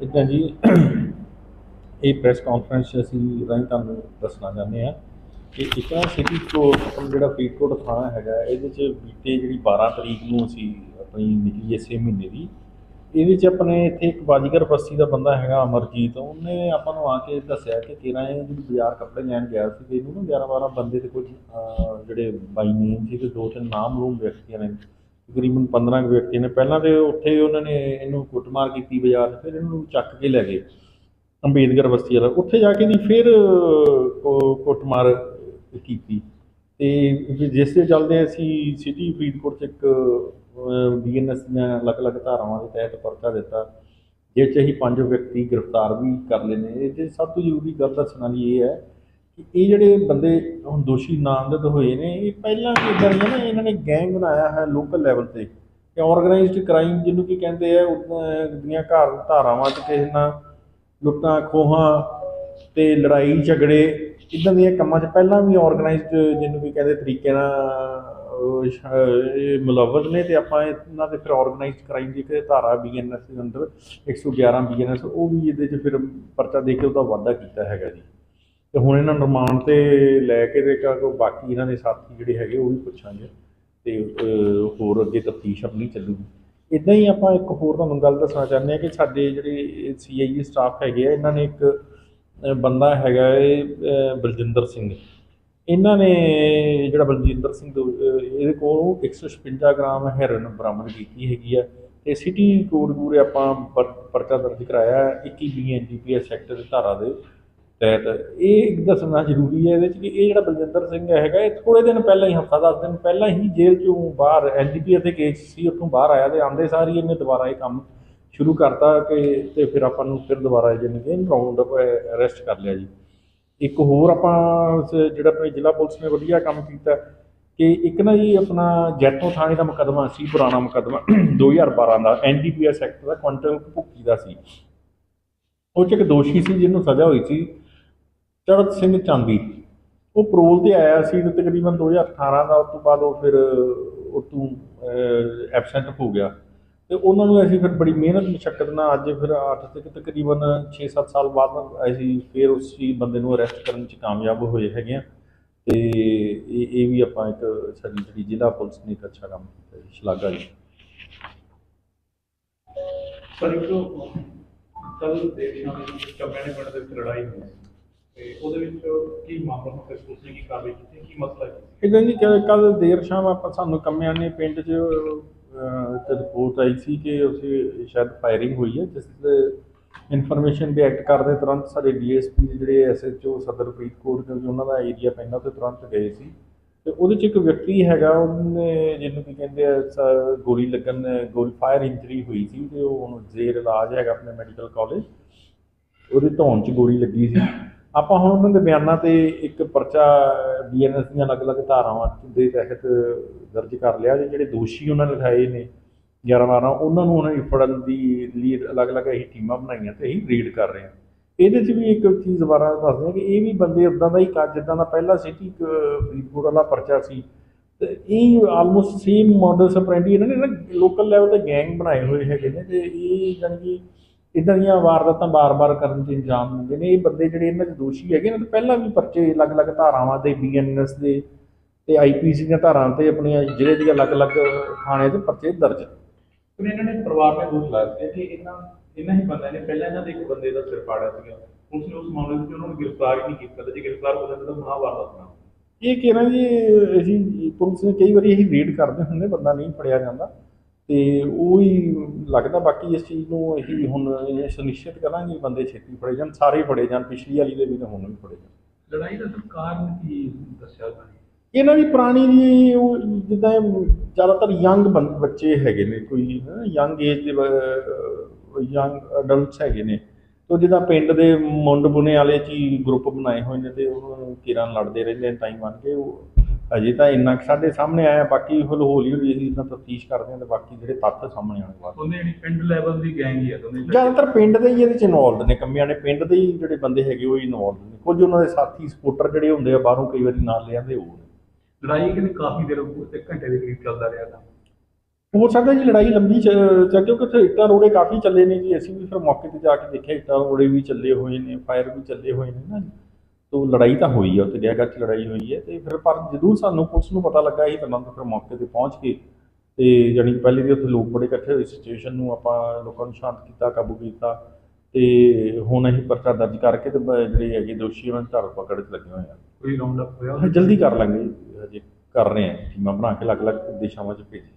ਇਦਾਂ ਜੀ, ਇਹ ਪ੍ਰੈਸ ਕਾਨਫਰੰਸ ਅਸੀਂ ਰਾਹੀਂ ਤੁਹਾਨੂੰ ਦੱਸਣਾ ਚਾਹੁੰਦੇ ਹਾਂ ਕਿ ਇੱਕ ਨਾ ਸਿਟੀ ਕੋ ਜਿਹੜਾ ਫਰੀਦਕੋਟ ਥਾਣਾ ਹੈਗਾ, ਇਹਦੇ 'ਚ ਬੀਤੇ ਜਿਹੜੀ 12 ਤਰੀਕ ਨੂੰ ਅਸੀਂ ਆਪਣੀ ਨਿਕਲੀ ਇਸੇ ਮਹੀਨੇ ਦੀ। ਇਹਦੇ 'ਚ ਆਪਣੇ ਇੱਥੇ ਇੱਕ ਬਾਜੀਗਰ ਬਸਤੀ ਦਾ ਬੰਦਾ ਹੈਗਾ ਅਮਰਜੀਤ, ਉਹਨੇ ਆਪਾਂ ਨੂੰ ਆ ਕੇ ਦੱਸਿਆ ਕਿ ਤੇਰਾ ਇਹ ਜਿਹੜੀ ਬਾਜ਼ਾਰ ਕੱਪੜੇ ਲੈਣ ਗਿਆ ਸੀ ਤੇ ਇਹਨੂੰ ਨਾ 11 12 ਬੰਦੇ ਤੇ ਕੁਝ ਜਿਹੜੇ ਬਾਈ ਨੇਮ ਸੀ ਤੇ ਦੋ ਤਿੰਨ ਨਾਮ ਰੂਮ ਵਿਅਕਤੀਆਂ ਨੇ। ਤਕਰੀਬਨ 15 ਕੁ ਵਿਅਕਤੀਆਂ ਨੇ। ਪਹਿਲਾਂ ਤੇ ਉੱਥੇ ਉਹਨਾਂ ਨੇ ਇਹਨੂੰ ਕੁੱਟਮਾਰ ਕੀਤੀ ਬਾਜ਼ਾਰ 'ਚ ਫਿਰ ਇਹਨੂੰ ਚੱਕ ਕੇ ਲੈ ਗਏ ਅੰਬੇਦਕਰ ਬਸਤੀ ਵਾਲਾ। ਉੱਥੇ ਜਾ ਕੇ ਦੀ ਫਿਰ ਅਹ, ਕੁੱਟਮਾਰ ਕੀਤੀ। ਤੇ ਜਿਸ ਦੇ ਚੱਲਦੇ ਅਸੀਂ ਸਿਟੀ ਫਰੀਦਕੋਟ ਚ ਇੱਕ ਬੀਐਨਐਸ ਦੀਆਂ ਅਲੱਗ-ਅਲੱਗ ਧਾਰਾਵਾਂ ਦੇ ਤਹਿਤ ਪਰਚਾ ਦਿੱਤਾ ਜਿਸ 'ਚ ਅਸੀਂ ਪੰਜ ਵਿਅਕਤੀ ਗ੍ਰਿਫਤਾਰ ਵੀ ਕਰ ਲਏ ਨੇ। ਇਹ ਸਭ ਤੋਂ ਜ਼ਰੂਰੀ ਗੱਲ ਦੱਸਣ ਵਾਲੀ ਇਹ ਹੈ ਇਹ ਜਿਹੜੇ ਬੰਦੇ ਹੁਣ ਦੋਸ਼ੀ ਨਾਮਜ਼ਦ ਹੋਏ ਨੇ, ਇਹ ਪਹਿਲਾਂ ਵੀ ਇਦਾਂ ਦੀਆਂ ਨਾ, ਇਹਨਾਂ ਨੇ ਗੈਂਗ ਬਣਾਇਆ ਹੈ ਲੋਕਲ ਲੈਵਲ ਤੇ ਕਿ ਆਰਗੇਨਾਈਜ਼ਡ ਕ੍ਰਾਈਮ ਜਿਹਨੂੰ ਕੀ ਕਹਿੰਦੇ ਆ ਉਹਨਾਂ ਦੀਆਂ ਘਰ ਧਾਰਾਵਾਂ 'ਚ ਕਿਸੇ ਨਾਲ ਲੁੱਟਾਂ, ਖੋਹਾਂ ਤੇ ਲੜਾਈ ਝਗੜੇ ਇਦਾਂ ਦੀਆਂ ਕੰਮਾਂ 'ਚ ਪਹਿਲਾਂ ਵੀ ਆਰਗੇਨਾਈਜ਼ਡ ਜਿਹਨੂੰ ਵੀ ਕਹਿੰਦੇ ਤਰੀਕੇ ਨਾਲ ਮੁਲਵਰ ਨੇ ਤੇ ਆਪਾਂ ਇਹਨਾਂ ਦੇ ਫਿਰ ਆਰਗੇਨਾਈਜ਼ਡ ਕ੍ਰਾਈਮ ਦੀ ਇੱਕ ਧਾਰਾ ਬੀਐਨਐਸ ਦੇ ਅੰਦਰ 111 ਬੀਐਨਐਸ ਉਹ ਵੀ ਇਹਦੇ 'ਚ ਫਿਰ ਪਰਚਾ ਦੇ ਕੇ ਉਹਦਾ ਵਾਅਦਾ ਕੀਤਾ ਹੈਗਾ ਜੀ। ਤੇ ਹੁਣ ਇਹਨਾਂ ਨੂੰ ਰਿਮਾਂਡ ਤੇ ਲੈ ਕੇ ਤੇ ਕਾ ਬਾਕੀ ਇਹਨਾਂ ਦੇ ਸਾਥੀ ਜਿਹੜੇ ਹੈਗੇ ਉਹ ਵੀ ਪੁੱਛਾਂਗੇ ਤੇ ਹੋਰ ਅੱਗੇ ਤਫਤੀਸ਼ ਆਪਣੀ ਚੱਲੂਗੀ। ਇਦਾਂ ਹੀ ਆਪਾਂ ਇੱਕ ਹੋਰ ਤੁਹਾਨੂੰ ਗੱਲ ਦੱਸਣਾ ਚਾਹੁੰਦੇ ਹਾਂ ਕਿ ਸਾਡੇ ਜਿਹੜੇ ਸੀਆਈਏ ਸਟਾਫ ਹੈਗੇ ਆ ਇਹਨਾਂ ਨੇ ਇੱਕ ਬੰਦਾ ਹੈਗਾ ਇਹ ਬਲਜਿੰਦਰ ਸਿੰਘ। ਇਹਨਾਂ ਨੇ ਜਿਹੜਾ ਬਲਜਿੰਦਰ ਸਿੰਘ ਦੋ- ਅਹ, ਇਹਦੇ ਕੋਲੋਂ 156 ਗ੍ਰਾਮ ਹੈਰੋਇਨ ਬਰਾਮਦ ਕੀਤੀ ਹੈਗੀ ਆ ਤੇ ਸਿਟੀ ਕੋਟਪੂਰੇ ਆਪਾਂ ਪਰਚਾ ਦਰਜ ਕਰਾਇਆ ਹੈ 21 ਬੀਐਨਡੀਪੀਐਸ ਸੈਕਟਰ ਦੀ ਧਾਰਾ ਦੇ। ਤਹਿਤ। ਇਹ ਦੱਸਣਾ ਜ਼ਰੂਰੀ ਹੈ ਇਹਦੇ ਚ ਕਿ ਇਹ ਜਿਹੜਾ ਬਲਜਿੰਦਰ ਸਿੰਘ ਹੈਗਾ, ਇਹ ਥੋੜੇ ਦਿਨ ਪਹਿਲਾਂ ਹੀ, ਹਫਤਾ ਦਸ ਦਿਨ ਪਹਿਲਾਂ ਹੀ ਜੇਲ੍ਹ ਚੋਂ ਬਾਹਰ ਐਨਡੀਪੀਐਸ ਦੇ ਕੇਸ ਸੀ, ਉੱਥੋਂ ਬਾਹਰ ਆਇਆ ਤੇ ਆਂਦੇ ਸਾਰ ਹੀ ਇਹਨੇ ਦੁਬਾਰਾ ਇਹ ਕੰਮ ਸ਼ੁਰੂ ਕਰਤਾ ਕਿ ਤੇ ਫਿਰ ਆਪਾਂ ਨੂੰ ਫਿਰ ਦੁਬਾਰਾ ਜਾਣੀ ਕਿ ਰਾਉਂਡ ਅਪ ਅਰੈਸਟ ਕਰ ਲਿਆ ਜੀ। ਇੱਕ ਹੋਰ ਆਪਾਂ ਉਸ ਜਿਹੜਾ ਆਪਣੇ ਜ਼ਿਲ੍ਹਾ ਪੁਲਿਸ ਨੇ ਵਧੀਆ ਕੰਮ ਕੀਤਾ ਕਿ ਇੱਕ ਨਾ ਜੀ ਆਪਣਾ ਜੈਤੋ ਥਾਣੇ ਦਾ ਮੁਕੱਦਮਾ ਸੀ, ਪੁਰਾਣਾ ਮੁਕੱਦਮਾ 2012 ਦਾ ਐਨਡੀਪੀਐਸ ਐਕਟ ਦਾ, ਕੁਆਂਟਲ ਭੁੱਕੀ ਦਾ ਸੀ। ਉਹ 'ਚ ਇੱਕ ਦੋਸ਼ੀ ਸੀ ਜਿਹਨੂੰ ਸਜ਼ਾ ਹੋਈ ਸੀ ਚੜਤ ਸਿੰਘ ਚਾਂਦੀ। ਉਹ ਪਰੋਲ ਤੇ ਆਇਆ ਸੀ ਤੇ ਤਕਰੀਬਨ 2018 ਦਾ, ਉਸ ਤੋਂ ਬਾਅਦ ਉਹ ਫਿਰ ਉਹ ਐਬਸੈਂਟ ਹੋ ਗਿਆ। ਤੇ ਉਹਨਾਂ ਨੂੰ ਅਸੀਂ ਫਿਰ ਬੜੀ ਮਿਹਨਤ, ਮੁਸ਼ੱਕਤ ਨਾਲ ਅੱਜ ਫਿਰ 8 ਤੇ ਤਕਰੀਬਨ 6-7 ਸਾਲ ਬਾਅਦ ਅਸੀਂ ਫਿਰ ਉਸ ਹੀ ਬੰਦੇ ਨੂੰ ਅਰੈਸਟ ਕਰਨ 'ਚ ਕਾਮਯਾਬ ਹੋਏ ਹੈਗੇ ਆ ਤੇ ਇਹ ਇਹ ਵੀ ਆਪਾਂ ਇੱਕ ਸਾਡੀ ਜਿਹੜੀ ਜ਼ਿਲ੍ਹਾ ਪੁਲਿਸ ਨੇ ਇੱਕ ਅੱਛਾ ਕੰਮ ਕੀਤਾ ਜੀ, ਸ਼ਲਾਘਾ ਜੀ। ਪਰ ਇੱਕ ਕੱਲ ਦੇਰ ਸ਼ਾਮ ਨੂੰ ਕੰਪਨੀ ਪਿੰਡ ਦੇ ਵਿੱਚ ਲੜਾਈ ਹੋਈ ਤੇ ਉਹਦੇ ਵਿੱਚ ਕੀ ਮਾਮਲਾ ਨੂੰ ਕਿਸ ਪੁਲਿਸ ਨੇ ਕੀ ਕਾਰਵਾਈ ਕੀਤੀ? ਕੀ ਮਸਲਾ ਹੈ ਇਦਾਂ ਜੀ ਕੱਲ ਦੇਰ ਸ਼ਾਮ ਆਪਾਂ ਸਾਨੂੰ ਕੰਮਿਆਂ ਨੇ ਪਿੰਡ 'ਚ ਇੱਕ ਰਿਪੋਰਟ ਆਈ ਸੀ ਕਿ ਉਸੇ ਸ਼ਾਇਦ ਫਾਇਰਿੰਗ ਹੋਈ ਹੈ, ਜਿਸ ਦੇ ਇਨਫੋਰਮੇਸ਼ਨ ਦੇ ਐਕਟ ਕਰਦੇ ਤੁਰੰਤ ਸਾਡੇ ਡੀਐਸਪੀ ਜਿਹੜੇ ਐਸਐਚਓ ਸਦਰ ਫਰੀਦਕੋਟ ਕਿਉਂਕਿ ਉਹਨਾਂ ਦਾ ਏਰੀਆ ਪੈਂਦਾ ਤੇ ਤੁਰੰਤ ਗਏ ਸੀ। ਤੇ ਉਹਦੇ 'ਚ ਇੱਕ ਵਿਅਕਤੀ ਹੈਗਾ, ਉਹਨੇ ਜਿਹਨੂੰ ਕੀ ਕਹਿੰਦੇ ਆ, ਸ- ਗੋਲੀ ਲੱਗਣ, ਗੋਲੀ ਫਾਇਰ ਇੰਜਰੀ ਹੋਈ ਸੀ ਤੇ ਉਹ ਹੁਣ ਜ਼ੇਰ ਇਲਾਜ ਹੈਗਾ ਆਪਣੇ ਮੈਡੀਕਲ ਕਾਲਜ ਉਹਦੇ ਧੌਣ 'ਚ ਗੋਲੀ ਲੱਗੀ ਸੀ। ਆਪਾਂ ਹੁਣ ਉਹਨਾਂ ਦੇ ਬਿਆਨਾਂ ਤੇ ਇੱਕ ਪਰਚਾ ਬੀਐਨਐਸ ਦੀਆਂ ਅਲੱਗ-ਅਲੱਗ ਧਾਰਾਵਾਂ ਦੇ ਤਹਿਤ ਦਰਜ ਕਰ ਲਿਆ ਤੇ ਜਿਹੜੇ ਦੋਸ਼ੀ ਉਹਨਾਂ ਨੇ ਲਿਖਾਏ ਨੇ 11 12 ਉਹਨਾਂ ਨੂੰ ਉਹਨਾਂ ਦੀ ਫੜਨ ਦੀ ਲਈ ਅਲੱਗ-ਅਲੱਗ ਅਸੀਂ ਟੀਮਾਂ ਬਣਾਈਆਂ ਤੇ ਅਸੀਂ ਰੀਡ ਕਰ ਰਹੇ ਹਾਂ। ਇਹਦੇ 'ਚ ਵੀ ਇੱਕ ਚੀਜ਼ ਦੁਬਾਰਾ ਦੱਸਦੇ ਹਾਂ ਕਿ ਇਹ ਵੀ ਬੰਦੇ ਉਦਾਂ ਦਾ ਹੀ ਕੱਜ ਜਿੱਦਾਂ ਦਾ ਪਹਿਲਾ ਸਿਟੀ ਫਰੀਦਕੋਟ ਵਾਲਾ ਪਰਚਾ ਸੀ, ਤੇ ਇਹ ਆਲਮੋਸਟ ਸੇਮ ਮਾਡਲ ਸਪਰੈਂਡੀ ਇਹਨਾਂ ਨੇ ਨਾ ਲੋਕਲ ਲੈਵਲ ਤੇ ਗੈਂਗ ਬਣਾਏ ਹੋਏ ਹੈਗੇ ਨੇ, ਤੇ ਇਹ ਜਾਣੀ ਕਿ ਇਦਾਂ ਦੀਆਂ ਵਾਰਦਾਤਾਂ ਬਾਰ-ਬਾਰ ਕਰਨ 'ਚ ਇੰਜਾਮ ਦਿੰਦੇ ਨੇ। ਇਹ ਬੰਦੇ ਜਿਹੜੇ ਇਹਨਾਂ 'ਚ ਦੋਸ਼ੀ ਹੈਗੇ ਨੇ ਤੇ ਪਹਿਲਾਂ ਵੀ ਪਰਚੇ ਅਲੱਗ-ਅਲੱਗ ਧਾਰਾਵਾਂ ਤੇ ਬੀਐਨਐਸ ਦੇ ਤੇ ਆਈਪੀਸੀ ਦੀਆਂ ਧਾਰਾਵਾਂ ਤੇ ਆਪਣੀਆਂ ਜ਼ਿਲ੍ਹੇ ਦੀਆਂ ਅਲੱਗ-ਅਲੱਗ ਥਾਣੇ 'ਚ ਪਰਚੇ ਦਰਜ ਪਰ ਇਹਨਾਂ ਨੇ ਪਰਿਵਾਰ ਨੇ ਦੋਸ਼ ਲਾਇਆ ਸੀ ਕਿ ਇਹਨਾਂ ਇਹਨਾਂ ਹੀ ਬੰਦਿਆਂ ਨੇ ਪਹਿਲਾਂ ਇਹਨਾਂ ਦੇ ਇੱਕ ਬੰਦੇ ਦਾ ਸਿਰ ਪਾੜਿਆ ਸੀਗਾ। ਪੁਲਿਸ ਨੇ ਉਸ ਮਾਮਲੇ ਵਿੱਚ ਉਹਨਾਂ ਨੂੰ ਗ੍ਰਿਫਤਾਰ ਹੀ ਨਹੀਂ ਕੀਤਾ। ਤੇ ਜੇ ਗ੍ਰਿਫਤਾਰ ਹੋ ਜਾਂਦਾ ਤਾਂ ਗੁਨਾਹ ਵਾਰਦਾਤ ਨਾ ਇਹ ਕਿਹਨਾਂ ਜੀ ਅਸੀਂ ਪੁਲਿਸ ਨੇ ਕਈ ਵਾਰੀ ਅਸੀਂ ਰੀਡ ਕਰਦੇ ਹੁੰਦੇ ਬੰਦਾ ਨਹੀਂ ਫੜਿਆ ਜਾਂਦਾ। ਤੇ ਉਹ ਹੀ ਲੱਗਦਾ ਬਾਕੀ ਇਸ ਚੀਜ਼ ਨੂੰ ਅਸੀਂ ਹੁਣ ਇਹ ਸੁਨਿਸ਼ਚਿਤ ਕਰਾਂਗੇ ਬੰਦੇ ਛੇਤੀ ਫੜੇ ਜਾਣ ਸਾਰੇ ਫੜੇ ਜਾਣ ਪਿਛਲੀ ਵਾਲੀ ਦੇ ਵੀ ਤੇ ਹੁਣ ਵੀ ਫੜੇ ਜਾਣ। ਲੜਾਈ ਦਾ ਕਾਰਨ ਕੀ ਦੱਸਿਆ ਨੇ ਇਹਨਾਂ ਦੀ ਪੁਰਾਣੀ ਦੀ ਉਹ ਜਿੱਦਾਂ ਜ਼ਿਆਦਾਤਰ ਯੰਗ ਬੱਚੇ ਹੈਗੇ ਨੇ ਕੋਈ ਯੰਗ ਏਜ ਦੇ ਯੰਗ ਅਡਲਟਸ ਹੈਗੇ ਨੇ। ਤੋ ਜਿੱਦਾਂ ਪਿੰਡ ਦੇ ਮੁੰਡ ਬੁਨੇ ਵਾਲੇ ਚ ਗਰੁੱਪ ਬਣਾਏ ਹੋਏ ਨੇ ਤੇ ਉਹ ਕਿਰਾਂ ਲੜਦੇ ਰਹਿੰਦੇ ਨੇ ਟਾਈਮ ਬਣ ਕੇ ਉਹ ਅਜੇ ਤਾਂ ਇੰਨਾ ਕੁ ਸਾਡੇ ਸਾਹਮਣੇ ਆਇਆ ਬਾਕੀ ਹੌਲੀ ਹੌਲੀ ਹੌਲੀ ਅਸੀਂ ਇਹਨਾਂ ਤਫਤੀਸ਼ ਕਰਦੇ ਹਾਂ ਤੇ ਬਾਕੀ ਜਿਹੜੇ ਤੱਥ ਸਾਹਮਣੇ ਆਉਣ ਬਾਅਦ ਉਹਨੇ ਜਿਹੜੀ ਪਿੰਡ ਲੈਵਲ ਦੀ ਗੈਂਗ ਹੀ ਹੈ ਦੋਨੇ ਜ਼ਿਆਦਾਤਰ ਪਿੰਡ ਦੇ ਹੀ ਇਹਦੇ ਚ ਇਨਵੋਲਡ ਨੇ ਕੰਮਿਆਂ ਨੇ ਪਿੰਡ ਦੇ ਹੀ ਜਿਹੜੇ ਬੰਦੇ ਹੈਗੇ ਉਹ ਇਨਵੋਲਡ ਨੇ। ਕੁਝ ਉਹਨਾਂ ਦੇ ਸਾਥੀ ਸਪੋਰਟਰ ਜਿਹੜੇ ਹੁੰਦੇ ਆ ਬਾਹਰੋਂ ਕਈ ਵਾਰੀ ਨਾਲ ਲੈ ਆਉਂਦੇ ਉਹ ਨੇ। ਲੜਾਈ ਕਿਨੇ ਕਾਫੀ ਦੇਰ ਇੱਕ ਘੰਟੇ ਦੇ ਕਰੀਬ ਚੱਲਦਾ ਰਿਹਾ ਤਾਂ। ਹੋ ਸਕਦਾ ਜੀ ਲੜਾਈ ਲੰਬੀ ਚੱਲ ਕਿਉਂਕਿ ਉੱਥੇ ਇੱਟਾਂ ਰੋੜੇ ਕਾਫੀ ਚੱਲੇ ਨੇ ਜੀ। ਅਸੀਂ ਵੀ ਫਿਰ ਮੌਕੇ ਤੇ ਜਾ ਕੇ ਦੇਖਿਆ ਇੱਟਾਂ ਰੋੜੇ ਵੀ ਚੱਲੇ ਹੋਏ ਨੇ ਫਾਇਰ ਵੀ ਚੱਲੇ ਹੋਏ ਨੇ ਨਾ ਜੀ। ਤੋ ਲੜਾਈ ਤਾਂ ਹੋਈ ਹੈ ਉੱਥੇ ਗਹਿਗਾ ਚ ਲੜਾਈ ਹੋਈ ਹੈ ਤੇ ਫਿਰ ਪਰ ਜਦੋਂ ਸਾਨੂੰ ਪੁਲਿਸ ਨੂੰ ਪਤਾ ਲੱਗਾ ਇਹ ਤਾਂ ਫਿਰ ਮੌਕੇ ਤੇ ਪਹੁੰਚ ਕੇ ਤੇ ਜਾਣੀ ਕਿ ਪਹਿਲੇ ਵੀ ਉੱਥੇ ਲੋਕ ਬੜੇ ਇਕੱਠੇ ਹੋਏ ਸਿਚੁਏਸ਼ਨ ਨੂੰ ਆਪਾਂ ਲੋਕਾਂ ਨੂੰ ਸ਼ਾਂਤ ਕੀਤਾ ਕਾਬੂ ਕੀਤਾ ਤੇ ਹੁਣ ਅਸੀਂ ਪਰਚਾ ਦਰਜ ਕਰਕੇ ਤੇ ਬ- ਜਿਹੜੇ ਹੈਗੇ ਦੋਸ਼ੀ ਉਹਨਾਂ ਨੂੰ ਧਰ ਪਕੜ 'ਚ ਲੱਗੇ ਹੋਏ ਆ। ਕੋਈ ਰਾਉਂਡ ਅਪ ਹੋਇਆ ਜਲਦੀ ਕਰ ਲਾਂਗੇ ਹਜੇ ਕਰ ਰਹੇ ਹਾਂ ਟੀਮਾਂ ਬਣਾ ਕੇ ਅਲੱਗ-ਅਲੱਗ ਦਿਸ਼ਾਵਾਂ 'ਚ ਭੇਜੀ